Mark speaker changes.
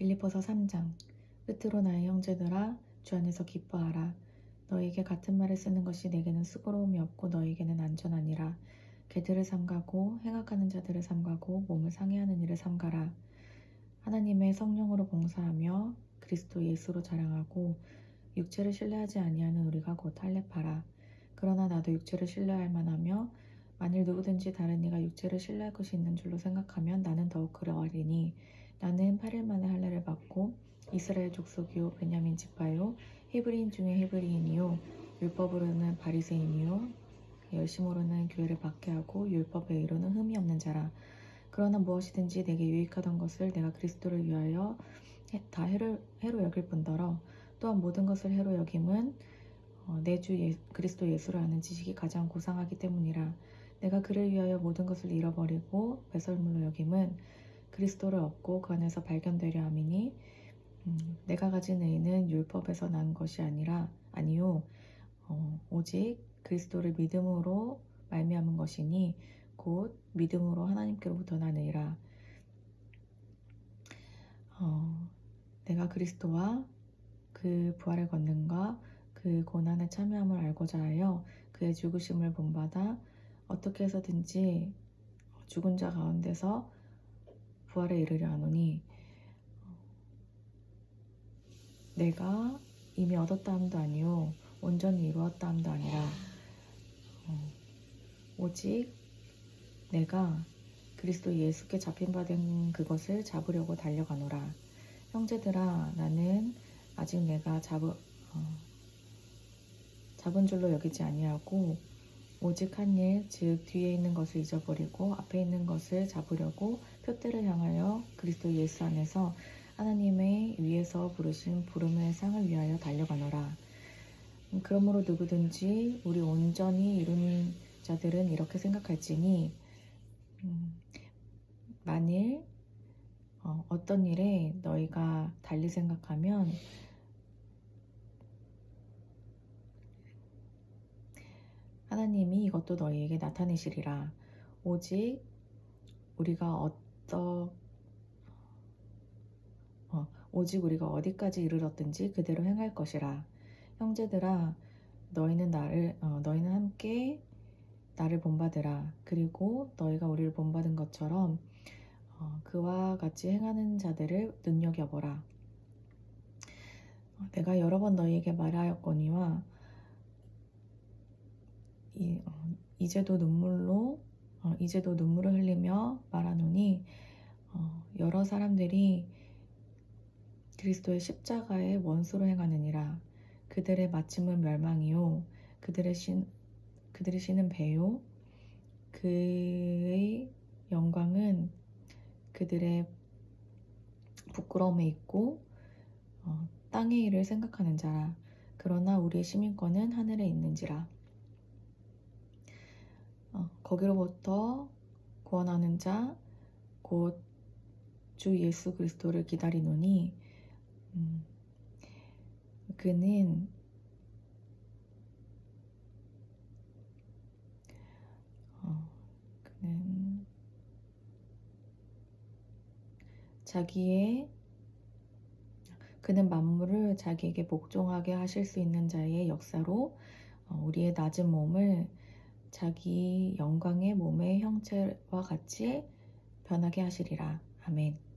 Speaker 1: 빌리포서 3장. 끝으로 나의 형제들아 주 안에서 기뻐하라. 너희에게 같은 말을 쓰는 것이 내게는 수고로움이 없고 너희에게는 안전하니라. 개들을 삼가고 행악하는 자들을 삼가고 몸을 상해하는 일을 삼가라. 하나님의 성령으로 봉사하며 그리스도 예수로 자랑하고 육체를 신뢰하지 아니하는 우리가 곧 할례파라. 그러나 나도 육체를 신뢰할 만하며 만일 누구든지 다른 이가 육체를 신뢰할 것이 있는 줄로 생각하면 나는 더욱 그러하리니 나는 8일 만에 할례를 받고 이스라엘 족속이요 베냐민 지파요 히브리인 중에 히브리인이요 율법으로는 바리새인이요 열심으로는 교회를 박해하고 율법에 이로는 흠이 없는 자라. 그러나 무엇이든지 내게 유익하던 것을 내가 그리스도를 위하여 해- 다. 해로, 해로 여길 뿐더러 또한 모든 것을 해로 여김은 어, 내주 그리스도 예수를 아는 지식이 가장 고상하기 때문이라. 내가 그를 위하여 모든 것을 잃어버리고 배설물로 여김은 그리스도를 얻고 그 안에서 발견되려 함이니 음, 내가 가진 의는 율법에서 난 것이 아니라 아니요 어, 오직 그리스도를 믿음으로 말미암은 것이니 곧 믿음으로 하나님께로부터 나느니라. 어, 내가 그리스도와 그 부활의 권능과 그 고난에 참여함을 알고자 하여 그의 죽으심을 본받아 어떻게 해서든지 죽은 자 가운데서 부활에 이르려 하노니 내가 이미 얻었다 함도 아니요 온전히 이루었다 함도 아니라 어, 오직 내가 그리스도 예수께 잡힌 바 된 그것을 잡으려고 달려가노라. 형제들아 나는 아직 내가 잡, 어, 잡은 줄로 여기지 아니하고 오직 한 일, 즉 뒤에 있는 것을 잊어버리고 앞에 있는 것을 잡으려고 표대를 향하여 그리스도 예수 안에서 하나님의 위에서 부르신 부름의 상을 위하여 달려가노라. 음, 그러므로 누구든지 우리 온전히 이룬 자들은 이렇게 생각할지니 음, 만일 어, 어떤 일에 너희가 달리 생각하면 하나님이 이것도 너희에게 나타내시리라. 오직 우리가 어떠 어, 오직 우리가 어디까지 이르렀든지 그대로 행할 것이라. 형제들아, 너희는 나를 어, 너희는 함께 나를 본받으라. 그리고 너희가 우리를 본받은 것처럼 어, 그와 같이 행하는 자들을 눈여겨보라. 어, 내가 여러 번 너희에게 말하였거니와 이, 어, 이제도 눈물로 어, 이제도 눈물을 흘리며 말하노니 어, 여러 사람들이 그리스도의 십자가의 원수로 행하느니라. 그들의 마침은 멸망이요. 그들의 신 그들이 쉬는 배요. 그의 영광은 그들의 부끄러움에 있고 어, 땅의 일을 생각하는 자라. 그러나 우리의 시민권은 하늘에 있는지라. 어, 거기로부터 구원하는 자 곧 주 예수 그리스도를 기다리노니 음, 그는 어, 그는 자기의 그는 만물을 자기에게 복종하게 하실 수 있는 자의 역사로 어, 우리의 낮은 몸을 자기 영광의 몸의 형체와 같이 변하게 하시리라. 아멘.